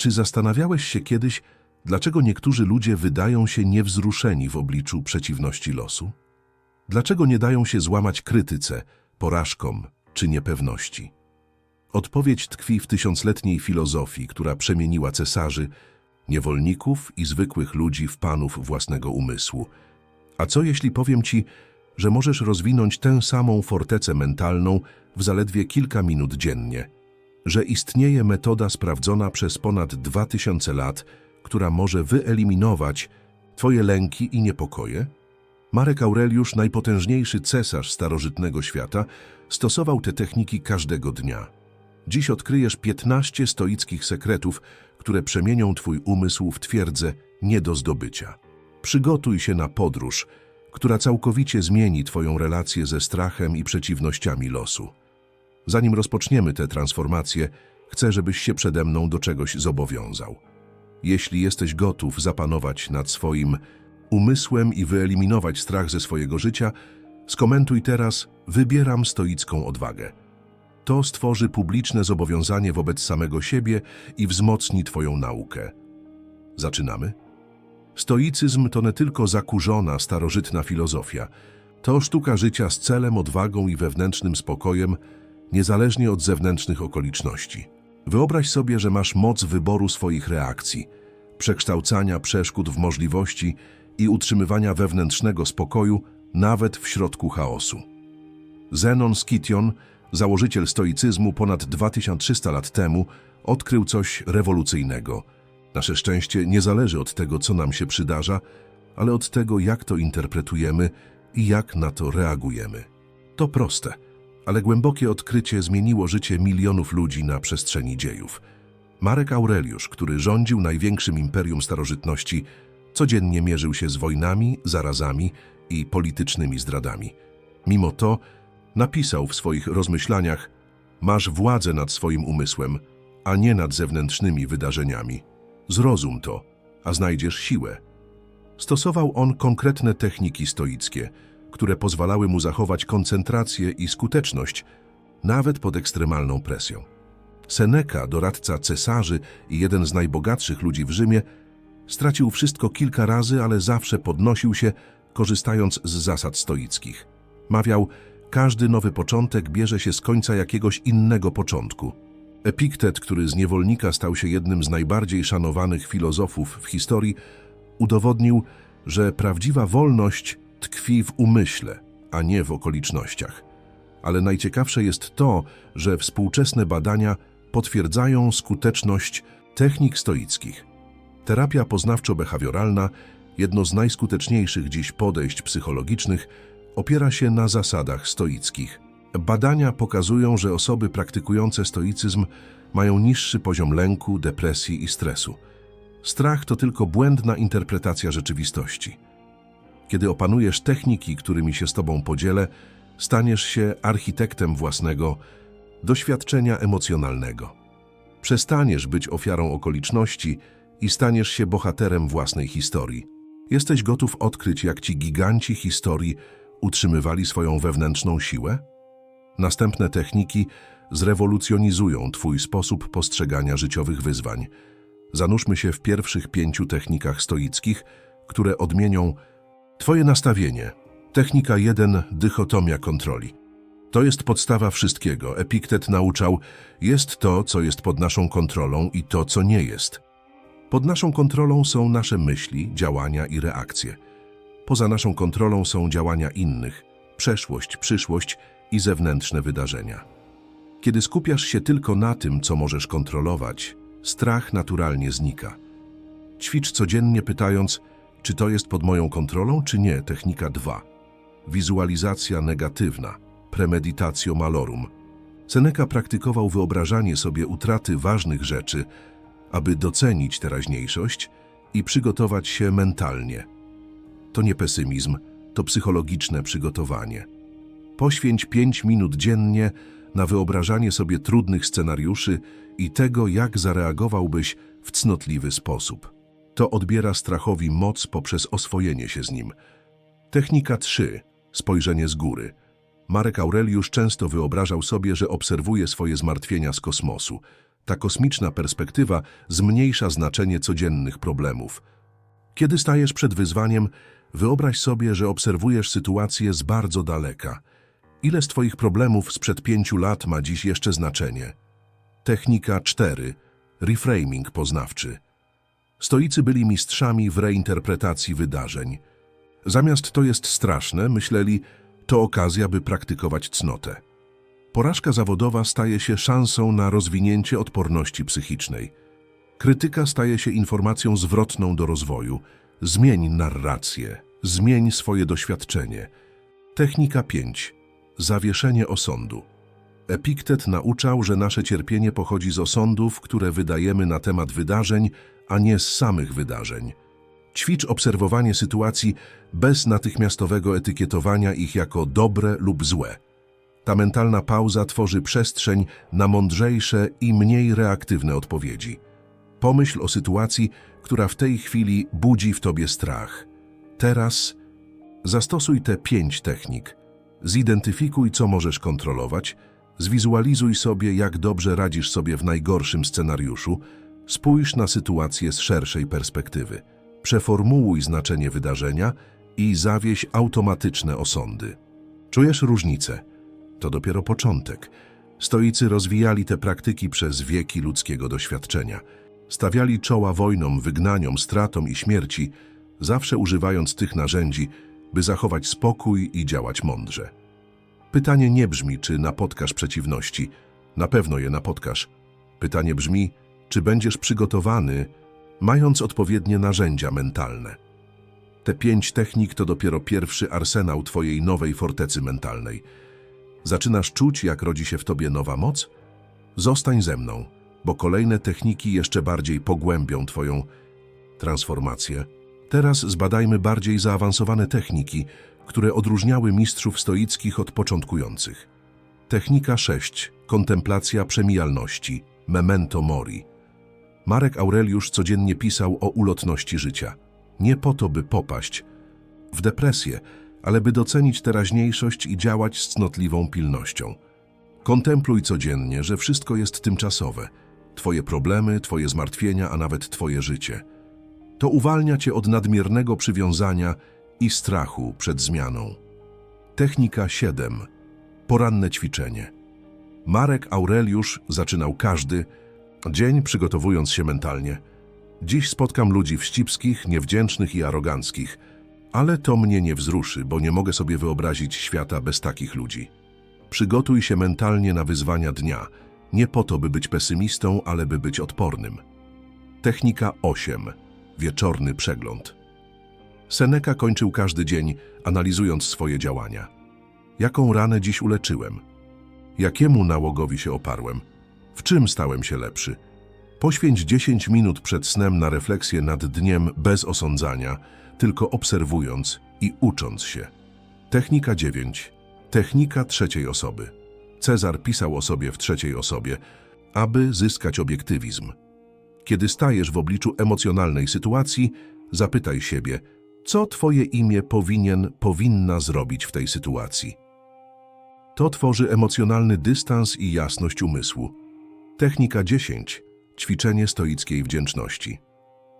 Czy zastanawiałeś się kiedyś, dlaczego niektórzy ludzie wydają się niewzruszeni w obliczu przeciwności losu? Dlaczego nie dają się złamać krytyce, porażkom czy niepewności? Odpowiedź tkwi w tysiącletniej filozofii, która przemieniła cesarzy, niewolników i zwykłych ludzi w panów własnego umysłu. A co jeśli powiem ci, że możesz rozwinąć tę samą fortecę mentalną w zaledwie kilka minut dziennie? Że istnieje metoda sprawdzona przez ponad 2000 lat, która może wyeliminować twoje lęki i niepokoje? Marek Aureliusz, najpotężniejszy cesarz starożytnego świata, stosował te techniki każdego dnia. Dziś odkryjesz 15 stoickich sekretów, które przemienią twój umysł w twierdzę nie do zdobycia. Przygotuj się na podróż, która całkowicie zmieni twoją relację ze strachem i przeciwnościami losu. Zanim rozpoczniemy tę transformację, chcę, żebyś się przede mną do czegoś zobowiązał. Jeśli jesteś gotów zapanować nad swoim umysłem i wyeliminować strach ze swojego życia, skomentuj teraz Wybieram stoicką odwagę. To stworzy publiczne zobowiązanie wobec samego siebie i wzmocni Twoją naukę. Zaczynamy? Stoicyzm to nie tylko zakurzona, starożytna filozofia. To sztuka życia z celem, odwagą i wewnętrznym spokojem, niezależnie od zewnętrznych okoliczności. Wyobraź sobie, że masz moc wyboru swoich reakcji, przekształcania przeszkód w możliwości i utrzymywania wewnętrznego spokoju nawet w środku chaosu. Zenon Scition, założyciel stoicyzmu ponad 2300 lat temu, odkrył coś rewolucyjnego. Nasze szczęście nie zależy od tego, co nam się przydarza, ale od tego, jak to interpretujemy i jak na to reagujemy. To proste, ale głębokie odkrycie zmieniło życie milionów ludzi na przestrzeni dziejów. Marek Aureliusz, który rządził największym imperium starożytności, codziennie mierzył się z wojnami, zarazami i politycznymi zdradami. Mimo to napisał w swoich rozmyślaniach: Masz władzę nad swoim umysłem, a nie nad zewnętrznymi wydarzeniami. Zrozum to, a znajdziesz siłę. Stosował on konkretne techniki stoickie, które pozwalały mu zachować koncentrację i skuteczność, nawet pod ekstremalną presją. Seneca, doradca cesarzy i jeden z najbogatszych ludzi w Rzymie, stracił wszystko kilka razy, ale zawsze podnosił się, korzystając z zasad stoickich. Mawiał, każdy nowy początek bierze się z końca jakiegoś innego początku. Epiktet, który z niewolnika stał się jednym z najbardziej szanowanych filozofów w historii, udowodnił, że prawdziwa wolność tkwi w umyśle, a nie w okolicznościach. Ale najciekawsze jest to, że współczesne badania potwierdzają skuteczność technik stoickich. Terapia poznawczo-behawioralna, jedno z najskuteczniejszych dziś podejść psychologicznych, opiera się na zasadach stoickich. Badania pokazują, że osoby praktykujące stoicyzm mają niższy poziom lęku, depresji i stresu. Strach to tylko błędna interpretacja rzeczywistości. Kiedy opanujesz techniki, którymi się z Tobą podzielę, staniesz się architektem własnego doświadczenia emocjonalnego. Przestaniesz być ofiarą okoliczności i staniesz się bohaterem własnej historii. Jesteś gotów odkryć, jak ci giganci historii utrzymywali swoją wewnętrzną siłę? Następne techniki zrewolucjonizują Twój sposób postrzegania życiowych wyzwań. Zanurzmy się w pierwszych pięciu technikach stoickich, które odmienią Twoje nastawienie. Technika 1. Dychotomia kontroli. To jest podstawa wszystkiego. Epiktet nauczał, jest to, co jest pod naszą kontrolą i to, co nie jest. Pod naszą kontrolą są nasze myśli, działania i reakcje. Poza naszą kontrolą są działania innych, przeszłość, przyszłość i zewnętrzne wydarzenia. Kiedy skupiasz się tylko na tym, co możesz kontrolować, strach naturalnie znika. Ćwicz codziennie pytając, czy to jest pod moją kontrolą, czy nie. Technika 2. Wizualizacja negatywna. Premeditatio malorum. Seneca praktykował wyobrażanie sobie utraty ważnych rzeczy, aby docenić teraźniejszość i przygotować się mentalnie. To nie pesymizm, to psychologiczne przygotowanie. Poświęć 5 minut dziennie na wyobrażanie sobie trudnych scenariuszy i tego, jak zareagowałbyś w cnotliwy sposób. To odbiera strachowi moc poprzez oswojenie się z nim. Technika 3. Spojrzenie z góry. Marek Aureliusz często wyobrażał sobie, że obserwuje swoje zmartwienia z kosmosu. Ta kosmiczna perspektywa zmniejsza znaczenie codziennych problemów. Kiedy stajesz przed wyzwaniem, wyobraź sobie, że obserwujesz sytuację z bardzo daleka. Ile z Twoich problemów sprzed pięciu lat ma dziś jeszcze znaczenie? Technika 4. Reframing poznawczy. Stoicy byli mistrzami w reinterpretacji wydarzeń. Zamiast to jest straszne, myśleli, to okazja, by praktykować cnotę. Porażka zawodowa staje się szansą na rozwinięcie odporności psychicznej. Krytyka staje się informacją zwrotną do rozwoju. Zmień narrację, zmień swoje doświadczenie. Technika 5. Zawieszenie osądu. Epiktet nauczał, że nasze cierpienie pochodzi z osądów, które wydajemy na temat wydarzeń, a nie z samych wydarzeń. Ćwicz obserwowanie sytuacji bez natychmiastowego etykietowania ich jako dobre lub złe. Ta mentalna pauza tworzy przestrzeń na mądrzejsze i mniej reaktywne odpowiedzi. Pomyśl o sytuacji, która w tej chwili budzi w tobie strach. Teraz zastosuj te pięć technik. Zidentyfikuj, co możesz kontrolować, zwizualizuj sobie, jak dobrze radzisz sobie w najgorszym scenariuszu, spójrz na sytuację z szerszej perspektywy, przeformułuj znaczenie wydarzenia i zawieś automatyczne osądy. Czujesz różnicę? To dopiero początek. Stoicy rozwijali te praktyki przez wieki ludzkiego doświadczenia. Stawiali czoła wojnom, wygnaniom, stratom i śmierci, zawsze używając tych narzędzi, by zachować spokój i działać mądrze. Pytanie nie brzmi, czy napotkasz przeciwności. Na pewno je napotkasz. Pytanie brzmi, czy będziesz przygotowany, mając odpowiednie narzędzia mentalne. Te pięć technik to dopiero pierwszy arsenał twojej nowej fortecy mentalnej. Zaczynasz czuć, jak rodzi się w tobie nowa moc? Zostań ze mną, bo kolejne techniki jeszcze bardziej pogłębią twoją transformację. Teraz zbadajmy bardziej zaawansowane techniki, które odróżniały mistrzów stoickich od początkujących. Technika 6. Kontemplacja przemijalności. Memento mori. Marek Aureliusz codziennie pisał o ulotności życia. Nie po to, by popaść w depresję, ale by docenić teraźniejszość i działać z cnotliwą pilnością. Kontempluj codziennie, że wszystko jest tymczasowe. Twoje problemy, twoje zmartwienia, a nawet twoje życie. To uwalnia cię od nadmiernego przywiązania i strachu przed zmianą. Technika 7. Poranne ćwiczenie. Marek Aureliusz zaczynał każdy dzień przygotowując się mentalnie. Dziś spotkam ludzi wścibskich, niewdzięcznych i aroganckich, ale to mnie nie wzruszy, bo nie mogę sobie wyobrazić świata bez takich ludzi. Przygotuj się mentalnie na wyzwania dnia, nie po to, by być pesymistą, ale by być odpornym. Technika 8. Wieczorny przegląd. Seneca kończył każdy dzień, analizując swoje działania. Jaką ranę dziś uleczyłem? Jakiemu nałogowi się oparłem? W czym stałem się lepszy? Poświęć 10 minut przed snem na refleksję nad dniem bez osądzania, tylko obserwując i ucząc się. Technika 9. Technika trzeciej osoby. Cezar pisał o sobie w trzeciej osobie, aby zyskać obiektywizm. Kiedy stajesz w obliczu emocjonalnej sytuacji, zapytaj siebie, co Twoje imię powinien, powinna zrobić w tej sytuacji. To tworzy emocjonalny dystans i jasność umysłu. Technika 10. Ćwiczenie stoickiej wdzięczności.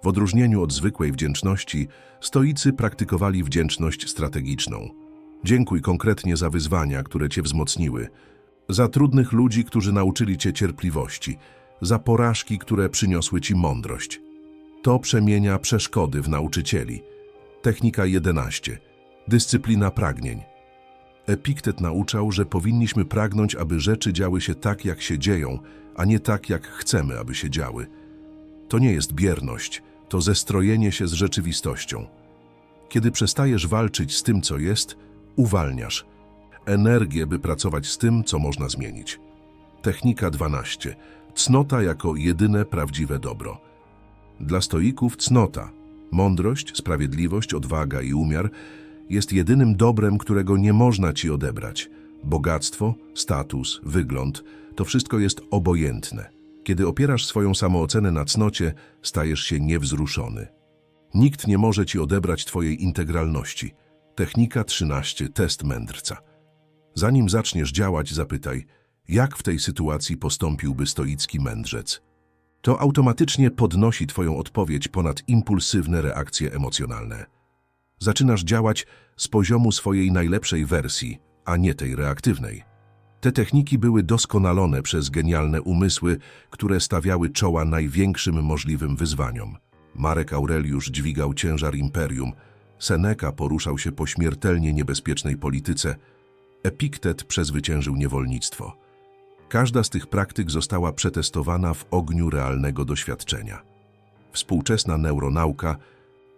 W odróżnieniu od zwykłej wdzięczności, stoicy praktykowali wdzięczność strategiczną. Dziękuj konkretnie za wyzwania, które Cię wzmocniły, za trudnych ludzi, którzy nauczyli Cię cierpliwości, za porażki, które przyniosły Ci mądrość. To przemienia przeszkody w nauczycieli. Technika 11. Dyscyplina pragnień. Epiktet nauczał, że powinniśmy pragnąć, aby rzeczy działy się tak, jak się dzieją, a nie tak, jak chcemy, aby się działy. To nie jest bierność, to zestrojenie się z rzeczywistością. Kiedy przestajesz walczyć z tym, co jest, uwalniasz energię, by pracować z tym, co można zmienić. Technika 12. Cnota jako jedyne prawdziwe dobro. Dla stoików cnota, mądrość, sprawiedliwość, odwaga i umiar jest jedynym dobrem, którego nie można ci odebrać. Bogactwo, status, wygląd to wszystko jest obojętne. Kiedy opierasz swoją samoocenę na cnocie, stajesz się niewzruszony. Nikt nie może ci odebrać twojej integralności. Technika 13. Test mędrca. Zanim zaczniesz działać, zapytaj, Jak w tej sytuacji postąpiłby stoicki mędrzec? To automatycznie podnosi Twoją odpowiedź ponad impulsywne reakcje emocjonalne. Zaczynasz działać z poziomu swojej najlepszej wersji, a nie tej reaktywnej. Te techniki były doskonalone przez genialne umysły, które stawiały czoła największym możliwym wyzwaniom. Marek Aureliusz dźwigał ciężar imperium, Seneca poruszał się po śmiertelnie niebezpiecznej polityce, Epiktet przezwyciężył niewolnictwo. Każda z tych praktyk została przetestowana w ogniu realnego doświadczenia. Współczesna neuronauka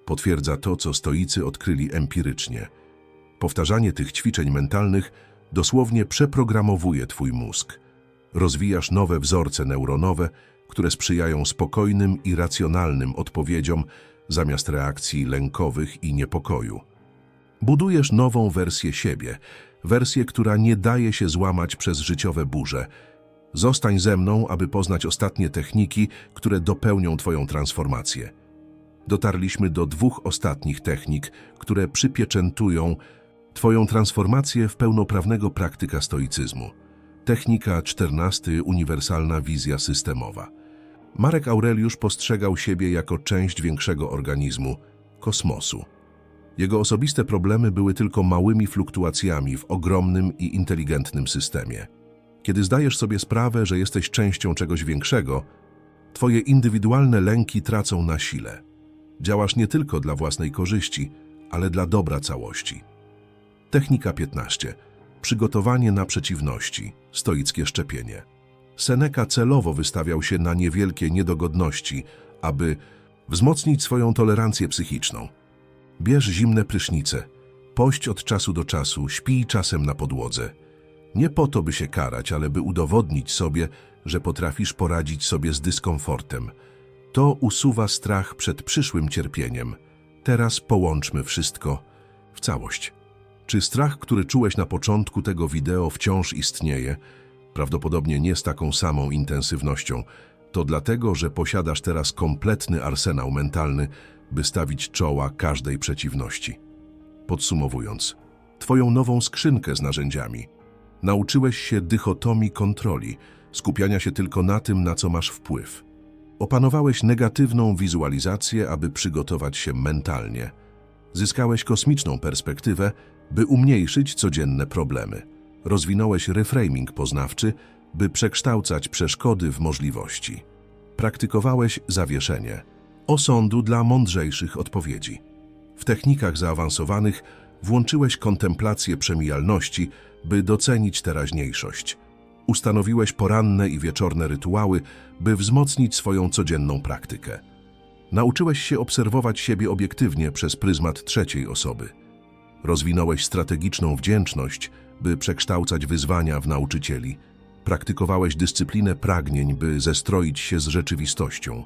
potwierdza to, co stoicy odkryli empirycznie. Powtarzanie tych ćwiczeń mentalnych dosłownie przeprogramowuje Twój mózg. Rozwijasz nowe wzorce neuronowe, które sprzyjają spokojnym i racjonalnym odpowiedziom zamiast reakcji lękowych i niepokoju. Budujesz nową wersję siebie, wersję, która nie daje się złamać przez życiowe burze. Zostań ze mną, aby poznać ostatnie techniki, które dopełnią Twoją transformację. Dotarliśmy do dwóch ostatnich technik, które przypieczętują Twoją transformację w pełnoprawnego praktyka stoicyzmu. Technika 14. Uniwersalna wizja systemowa. Marek Aureliusz postrzegał siebie jako część większego organizmu kosmosu. Jego osobiste problemy były tylko małymi fluktuacjami w ogromnym i inteligentnym systemie. Kiedy zdajesz sobie sprawę, że jesteś częścią czegoś większego, Twoje indywidualne lęki tracą na sile. Działasz nie tylko dla własnej korzyści, ale dla dobra całości. Technika 15. Przygotowanie na przeciwności. Stoickie szczepienie. Seneca celowo wystawiał się na niewielkie niedogodności, aby wzmocnić swoją tolerancję psychiczną. Bierz zimne prysznice, pość od czasu do czasu, śpij czasem na podłodze. Nie po to, by się karać, ale by udowodnić sobie, że potrafisz poradzić sobie z dyskomfortem. To usuwa strach przed przyszłym cierpieniem. Teraz połączmy wszystko w całość. Czy strach, który czułeś na początku tego wideo wciąż istnieje? Prawdopodobnie nie z taką samą intensywnością. To dlatego, że posiadasz teraz kompletny arsenał mentalny, by stawić czoła każdej przeciwności. Podsumowując, Twoją nową skrzynkę z narzędziami. Nauczyłeś się dychotomii kontroli, skupiania się tylko na tym, na co masz wpływ. Opanowałeś negatywną wizualizację, aby przygotować się mentalnie. Zyskałeś kosmiczną perspektywę, by umniejszyć codzienne problemy. Rozwinąłeś reframing poznawczy, by przekształcać przeszkody w możliwości. Praktykowałeś zawieszenie, osądu dla mądrzejszych odpowiedzi. W technikach zaawansowanych włączyłeś kontemplację przemijalności, by docenić teraźniejszość. Ustanowiłeś poranne i wieczorne rytuały, by wzmocnić swoją codzienną praktykę. Nauczyłeś się obserwować siebie obiektywnie przez pryzmat trzeciej osoby. Rozwinąłeś strategiczną wdzięczność, by przekształcać wyzwania w nauczycieli. Praktykowałeś dyscyplinę pragnień, by zestroić się z rzeczywistością.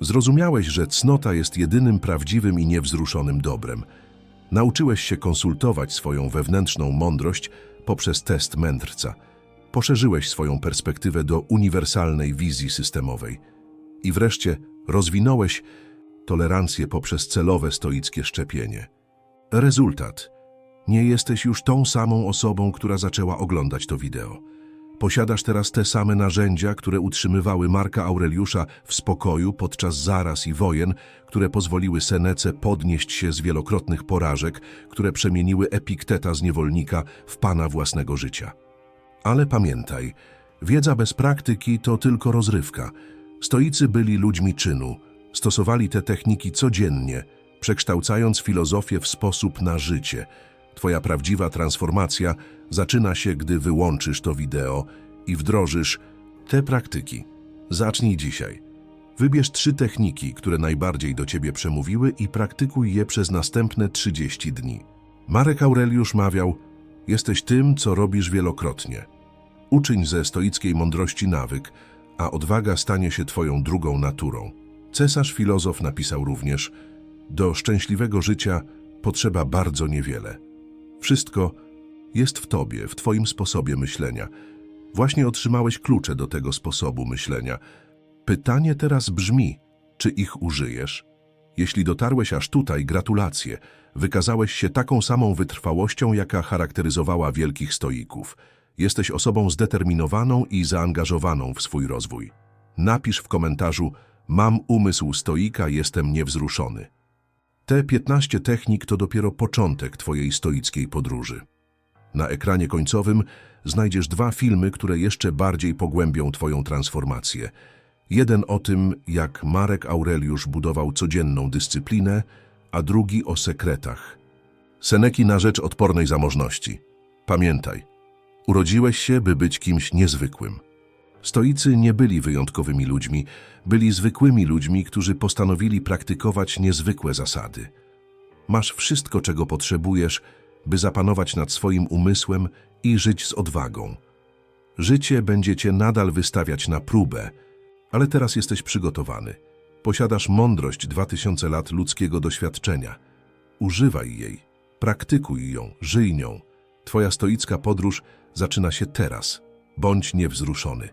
Zrozumiałeś, że cnota jest jedynym prawdziwym i niewzruszonym dobrem. Nauczyłeś się konsultować swoją wewnętrzną mądrość poprzez test mędrca. Poszerzyłeś swoją perspektywę do uniwersalnej wizji systemowej. I wreszcie rozwinąłeś tolerancję poprzez celowe stoickie szczepienie. Rezultat. Nie jesteś już tą samą osobą, która zaczęła oglądać to wideo. Posiadasz teraz te same narzędzia, które utrzymywały Marka Aureliusza w spokoju podczas zaraz i wojen, które pozwoliły Senece podnieść się z wielokrotnych porażek, które przemieniły Epikteta z niewolnika w pana własnego życia. Ale pamiętaj, wiedza bez praktyki to tylko rozrywka. Stoicy byli ludźmi czynu, stosowali te techniki codziennie, przekształcając filozofię w sposób na życie. Twoja prawdziwa transformacja zaczyna się, gdy wyłączysz to wideo i wdrożysz te praktyki. Zacznij dzisiaj. Wybierz trzy techniki, które najbardziej do Ciebie przemówiły i praktykuj je przez następne 30 dni. Marek Aureliusz mawiał, jesteś tym, co robisz wielokrotnie. Uczyń ze stoickiej mądrości nawyk, a odwaga stanie się Twoją drugą naturą. Cesarz filozof napisał również, do szczęśliwego życia potrzeba bardzo niewiele. Wszystko jest w tobie, w twoim sposobie myślenia. Właśnie otrzymałeś klucze do tego sposobu myślenia. Pytanie teraz brzmi, czy ich użyjesz? Jeśli dotarłeś aż tutaj, gratulacje. Wykazałeś się taką samą wytrwałością, jaka charakteryzowała wielkich stoików. Jesteś osobą zdeterminowaną i zaangażowaną w swój rozwój. Napisz w komentarzu Mam umysł stoika, jestem niewzruszony. Te 15 technik to dopiero początek Twojej stoickiej podróży. Na ekranie końcowym znajdziesz dwa filmy, które jeszcze bardziej pogłębią Twoją transformację. Jeden o tym, jak Marek Aureliusz budował codzienną dyscyplinę, a drugi o sekretach. Seneki na rzecz odpornej zamożności. Pamiętaj, urodziłeś się, by być kimś niezwykłym. Stoicy nie byli wyjątkowymi ludźmi, byli zwykłymi ludźmi, którzy postanowili praktykować niezwykłe zasady. Masz wszystko, czego potrzebujesz, by zapanować nad swoim umysłem i żyć z odwagą. Życie będzie cię nadal wystawiać na próbę, ale teraz jesteś przygotowany. Posiadasz mądrość 2000 lat ludzkiego doświadczenia. Używaj jej, praktykuj ją, żyj nią. Twoja stoicka podróż zaczyna się teraz. Bądź niewzruszony.